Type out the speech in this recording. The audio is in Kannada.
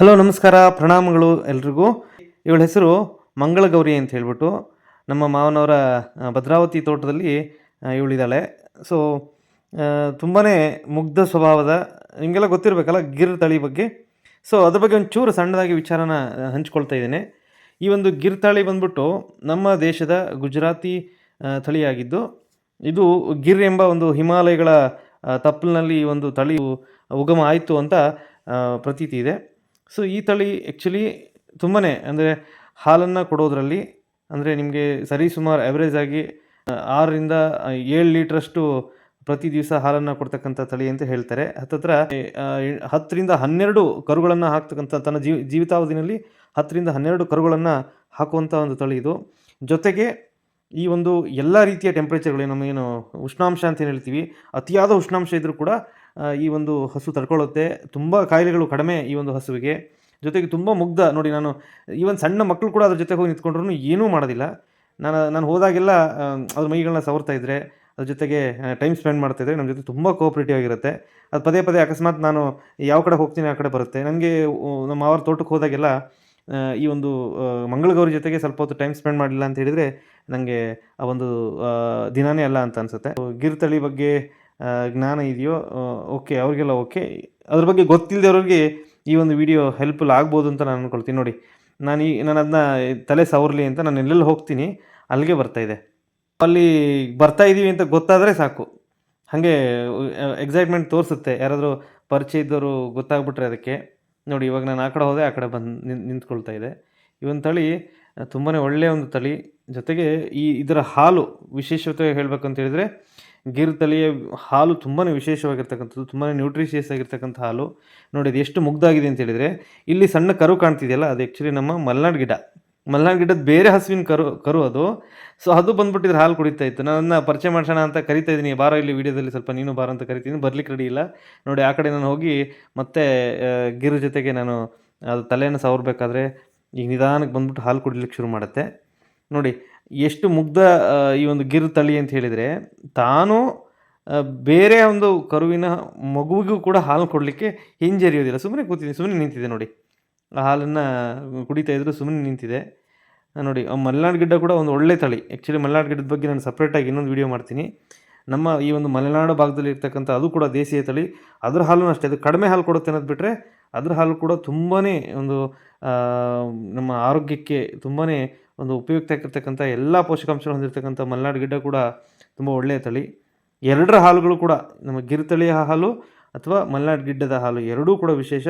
ಹಲೋ, ನಮಸ್ಕಾರ. ಪ್ರಣಾಮಗಳು ಎಲ್ರಿಗೂ. ಇವಳ ಹೆಸರು ಮಂಗಳಗೌರಿ ಅಂತ ಹೇಳ್ಬಿಟ್ಟು ನಮ್ಮ ಮಾವನವರ ಭದ್ರಾವತಿ ತೋಟದಲ್ಲಿ ಇವಳಿದ್ದಾಳೆ. ಸೊ ತುಂಬಾ ಮುಗ್ಧ ಸ್ವಭಾವದ, ನಿಮಗೆಲ್ಲ ಗೊತ್ತಿರಬೇಕಲ್ಲ, ಗಿರ್ ತಳಿ ಬಗ್ಗೆ. ಸೊ ಅದ್ರ ಬಗ್ಗೆ ಒಂಚೂರು ಸಣ್ಣದಾಗಿ ವಿಚಾರನ ಹಂಚ್ಕೊಳ್ತಾ ಇದ್ದೇನೆ. ಈ ಒಂದು ಗಿರ್ ತಳಿ ಬಂದ್ಬಿಟ್ಟು ನಮ್ಮ ದೇಶದ ಗುಜರಾತಿ ತಳಿಯಾಗಿದ್ದು, ಇದು ಗಿರ್ ಎಂಬ ಒಂದು ಹಿಮಾಲಯಗಳ ತಪ್ಪಲಿನಲ್ಲಿ ಈ ಒಂದು ತಳಿ ಉಗಮ ಆಯಿತು ಅಂತ ಪ್ರತೀತಿ ಇದೆ. ಸೊ ಈ ತಳಿ ಆ್ಯಕ್ಚುಲಿ ತುಂಬಾ ಅಂದರೆ ಹಾಲನ್ನು ಕೊಡೋದರಲ್ಲಿ ಅಂದರೆ ನಿಮಗೆ ಸರಿಸುಮಾರು ಸುಮಾರು ಆಗಿ ಆರರಿಂದ ಏಳು ಲೀಟ್ರಷ್ಟು ಪ್ರತಿ ದಿವಸ ಹಾಲನ್ನು ಕೊಡ್ತಕ್ಕಂಥ ತಳಿ ಅಂತ ಹೇಳ್ತಾರೆ. ಹತ್ತತ್ರ ಹತ್ತರಿಂದ ಹನ್ನೆರಡು ಕರುಗಳನ್ನು ಹಾಕ್ತಕ್ಕಂಥ ತನ್ನ ಜೀವ ಜೀವಿತಾವಧಿನಲ್ಲಿ ಹತ್ತರಿಂದ ಹನ್ನೆರಡು ಕರುಗಳನ್ನು ಹಾಕುವಂಥ ಒಂದು ತಳಿ ಇದು. ಜೊತೆಗೆ ಈ ಒಂದು ಎಲ್ಲ ರೀತಿಯ ಟೆಂಪ್ರೇಚರ್ಗಳು ನಮಗೇನು ಉಷ್ಣಾಂಶ ಅಂತ ಏನು ಹೇಳ್ತೀವಿ, ಅತಿಯಾದ ಉಷ್ಣಾಂಶ ಇದ್ದರೂ ಕೂಡ ಈ ಒಂದು ಹಸು ತಡ್ಕೊಳ್ಳುತ್ತೆ. ತುಂಬ ಕಾಯಿಲೆಗಳು ಕಡಿಮೆ ಈ ಒಂದು ಹಸುವಿಗೆ. ಜೊತೆಗೆ ತುಂಬ ಮುಗ್ಧ. ನೋಡಿ, ನಾನು ಈವನ್ ಸಣ್ಣ ಮಕ್ಕಳು ಕೂಡ ಅದ್ರ ಜೊತೆ ಹೋಗಿ ನಿಂತ್ಕೊಂಡ್ರು ಏನೂ ಮಾಡೋದಿಲ್ಲ. ನಾನು ನಾನು ಹೋದಾಗೆಲ್ಲ ಅವ್ರ ಅದ್ರ ಮೈಗಳನ್ನ ಸವರ್ತಾ ಇದ್ದರೆ ಅದ್ರ ಜೊತೆಗೆ ಟೈಮ್ ಸ್ಪೆಂಡ್ ಮಾಡ್ತಾಯಿದ್ರೆ ನಮ್ಮ ಜೊತೆ ತುಂಬ ಕೋಆಪ್ರೇಟಿವ್ ಆಗಿರುತ್ತೆ. ಅದು ಪದೇ ಪದೇ ಅಕಸ್ಮಾತ್ ನಾನು ಯಾವ ಕಡೆ ಹೋಗ್ತೀನಿ ಆ ಕಡೆ ಬರುತ್ತೆ. ನನಗೆ ನಮ್ಮ ಅವ್ರ ತೋಟಕ್ಕೆ ಹೋದಾಗೆಲ್ಲ ಈ ಒಂದು ಮಂಗಳಗೌರಿ ಜೊತೆಗೆ ಸ್ವಲ್ಪ ಹೊತ್ತು ಟೈಮ್ ಸ್ಪೆಂಡ್ ಮಾಡಲಿಲ್ಲ ಅಂತ ಹೇಳಿದರೆ ನನಗೆ ಆ ಒಂದು ದಿನಾನೇ ಅಲ್ಲ ಅಂತ ಅನಿಸುತ್ತೆ. ಗಿರ್ ತಳಿ ಬಗ್ಗೆ ಜ್ಞಾನ ಇದೆಯೋ ಓಕೆ ಅವ್ರಿಗೆಲ್ಲ ಓಕೆ ಅದ್ರ ಬಗ್ಗೆ ಗೊತ್ತಿಲ್ಲದವ್ರಿಗೆ ಈ ಒಂದು ವಿಡಿಯೋ ಹೆಲ್ಪ್ಫುಲ್ ಆಗ್ಬೋದು ಅಂತ ನಾನು ಅಂದ್ಕೊಳ್ತೀನಿ ನೋಡಿ, ನಾನು ಈ, ನಾನು ಅದನ್ನ ತಲೆ ಸವರ್ಲಿ ಅಂತ ನಾನು ಎಲ್ಲೆಲ್ಲಿ ಹೋಗ್ತೀನಿ, ಅಲ್ಲಿಗೆ ಬರ್ತಾ ಇದೆ. ಅಲ್ಲಿ ಬರ್ತಾ ಇದ್ದೀವಿ ಅಂತ ಗೊತ್ತಾದರೆ ಸಾಕು. ಹಾಗೆ ಎಕ್ಸೈಟ್ಮೆಂಟ್ ತೋರಿಸುತ್ತೆ. ಯಾರಾದರೂ ಪರಿಚಯ ಇದ್ದವರು ಗೊತ್ತಾಗ್ಬಿಟ್ರೆ ಅದಕ್ಕೆ. ನೋಡಿ, ಇವಾಗ ನಾನು ಆ ಕಡೆ ಹೋದೆ, ಆ ಕಡೆ ಬಂದು, ನಿಂತ್ಕೊಳ್ತಾ ಇದೆ. ಒಂದು ತಳಿ ತುಂಬಾ ಒಳ್ಳೆಯ ಒಂದು ತಳಿ. ಜೊತೆಗೆ ಈ ಇದರ ಹಾಲು ವಿಶೇಷತೆ ಹೇಳ್ಬೇಕಂತ ಹೇಳಿದರೆ, ಗಿರ್ ತಳಿಯ ಹಾಲು ತುಂಬಾ ವಿಶೇಷವಾಗಿರ್ತಕ್ಕಂಥದ್ದು ತುಂಬಾ ನ್ಯೂಟ್ರಿಷಿಯಸ್ ಆಗಿರ್ತಕ್ಕಂಥ ಹಾಲು. ನೋಡಿ ಅದು ಎಷ್ಟು ಮುಗ್ದಾಗಿದೆ ಅಂತ ಹೇಳಿದರೆ, ಇಲ್ಲಿ ಸಣ್ಣ ಕರು ಕಾಣ್ತಿದೆಯಲ್ಲ, ಅದು ಆ್ಯಕ್ಚುಲಿ ನಮ್ಮ ಮಲ್ನಾಡು ಗಿಡ. ಮಲ್ನಾಡ್ ಗಿಡದ ಬೇರೆ ಹಸುವಿನ ಕರು ಕರು ಅದು. ಸೊ ಅದು ಬಂದುಬಿಟ್ಟಿದ್ರೆ ಹಾಲು ಕುಡಿತಾ ಇತ್ತು. ನಾನು ಅದನ್ನ ಪರಿಚಯ ಮಾಡ್ಸೋಣ ಅಂತ ಕರಿತಾ ಇದ್ದೀನಿ. ಬಾರೋ ಇಲ್ಲಿ ವಿಡಿಯೋದಲ್ಲಿ ಸ್ವಲ್ಪ ನೀನು ಬಾರ ಅಂತ ಕರಿತೀನಿ. ಬರ್ಲಿಕ್ಕೆ ರೆಡಿ ಇಲ್ಲ. ನೋಡಿ, ಆ ಕಡೆ ನಾನು ಹೋಗಿ ಮತ್ತೆ ಗಿರ್ ಜೊತೆಗೆ ನಾನು ಅದು ತಲೆಯನ್ನು ಸವರ್ಬೇಕಾದ್ರೆ ಈಗ ನಿಧಾನಕ್ಕೆ ಬಂದ್ಬಿಟ್ಟು ಹಾಲು ಕುಡಿಲಿಕ್ಕೆ ಶುರು ಮಾಡುತ್ತೆ. ನೋಡಿ, ಎಷ್ಟು ಮುಗ್ಧ ಈ ಒಂದು ಗಿರ್ ತಳಿ ಅಂತ ಹೇಳಿದರೆ ತಾನು ಬೇರೆ ಒಂದು ಕರುವಿನ ಮಗುವಿಗೂ ಕೂಡ ಹಾಲು ಕೊಡಲಿಕ್ಕೆ ಹಿಂಜರಿಯೋದಿಲ್ಲ. ಸುಮ್ಮನೆ ಕೂತಿದೆ ಸುಮ್ಮನೆ ನಿಂತಿದೆ ನೋಡಿ. ಆ ಹಾಲನ್ನು ಕುಡಿತಾ ಇದ್ರು ಸುಮ್ಮನೆ ನಿಂತಿದೆ ನೋಡಿ ಮಲೆನಾಡು ಗಿಡ್ಡ ಕೂಡ ಒಂದು ಒಳ್ಳೆ ತಳಿ. ಆ್ಯಕ್ಚುಲಿ ಮಲೆನಾಡು ಗಿಡದ ಬಗ್ಗೆ ನಾನು ಸಪ್ರೇಟಾಗಿ ಇನ್ನೊಂದು ವಿಡಿಯೋ ಮಾಡ್ತೀನಿ. ನಮ್ಮ ಈ ಒಂದು ಮಲೆನಾಡು ಭಾಗದಲ್ಲಿ ಇರ್ತಕ್ಕಂಥ ಅದು ಕೂಡ ದೇಸಿಯ ತಳಿ. ಅದರ ಹಾಲು ಅಷ್ಟೇ, ಅದು ಕಡಿಮೆ ಹಾಲು ಕೊಡುತ್ತೆ ಅನ್ನೋದು ಬಿಟ್ಟರೆ ಅದ್ರ ಹಾಲು ಕೂಡ ತುಂಬಾ ಒಂದು ನಮ್ಮ ಆರೋಗ್ಯಕ್ಕೆ ತುಂಬಾ ಒಂದು ಉಪಯುಕ್ತ ಆಗಿರ್ತಕ್ಕಂಥ ಎಲ್ಲ ಪೋಷಕಾಂಶಗಳು ಹೊಂದಿರತಕ್ಕಂಥ ಮಲೆನಾಡು ಗಿಡ್ಡ ಕೂಡ ತುಂಬ ಒಳ್ಳೆಯ ತಳಿ. ಎರಡರ ಹಾಲುಗಳು ಕೂಡ ನಮ್ಮ ಗಿರ್ ತಳಿಯ ಹಾಲು ಅಥವಾ ಮಲೆನಾಡು ಗಿಡ್ಡದ ಹಾಲು ಎರಡೂ ಕೂಡ ವಿಶೇಷ.